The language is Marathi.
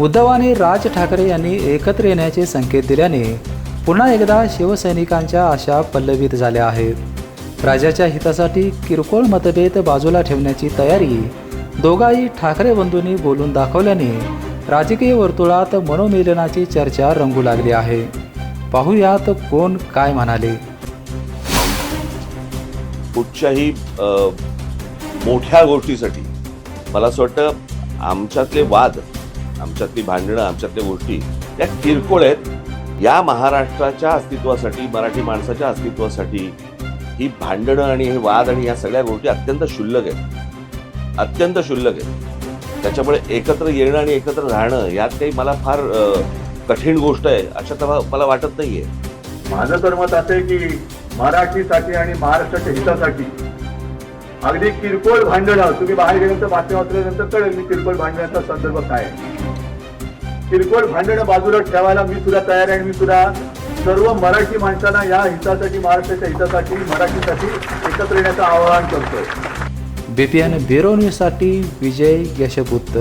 उद्धव आणि राज ठाकरे यांनी एकत्र येण्याचे संकेत दिल्याने पुन्हा एकदा शिवसैनिकांच्या आशा पल्लवित झाल्या आहेत. राजाच्या हितासाठी किरकोळ मतभेद बाजूला ठेवण्याची तयारी दोघाही ठाकरे बंधूंनी बोलून दाखवल्याने राजकीय वर्तुळात मनोमिलनाची चर्चा रंगू लागली आहे. पाहुयात कोण काय म्हणाले. कुठच्याही मोठ्या गोष्टीसाठी मला असं वाटतं आमच्यातले वाद आमच्यातली भांडणं आमच्यातल्या गोष्टी या किरकोळ आहेत. या महाराष्ट्राच्या अस्तित्वासाठी मराठी माणसाच्या अस्तित्वासाठी ही भांडणं आणि हे वाद आणि या सगळ्या गोष्टी अत्यंत क्षुल्लक आहेत. अत्यंत क्षुल्लक आहेत. त्याच्यामुळे एकत्र येणं आणि एकत्र राहणं यात काही मला फार कठीण गोष्ट आहे अशा तर मला वाटत नाहीये. माझं तर मत असं आहे की मराठीसाठी आणि महाराष्ट्राच्या हितासाठी अगदी किरकोळ भांडणं. तुम्ही बाहेर गेल्यानंतर बातम्या वाचल्यानंतर कळेल मी किरकोळ भांडण्याचा संदर्भ काय किरकोळ भांडणं बाजूला ठेवायला मी सुद्धा तयार आहे आणि मी सुद्धा सर्व मराठी माणसांना या हितासाठी महाराष्ट्राच्या हितासाठी मराठीसाठी एकत्र येण्याचं आवाहन करतोय. बीपीएन पी ब्युरो न्यूजसाठी विजय यशपुत्त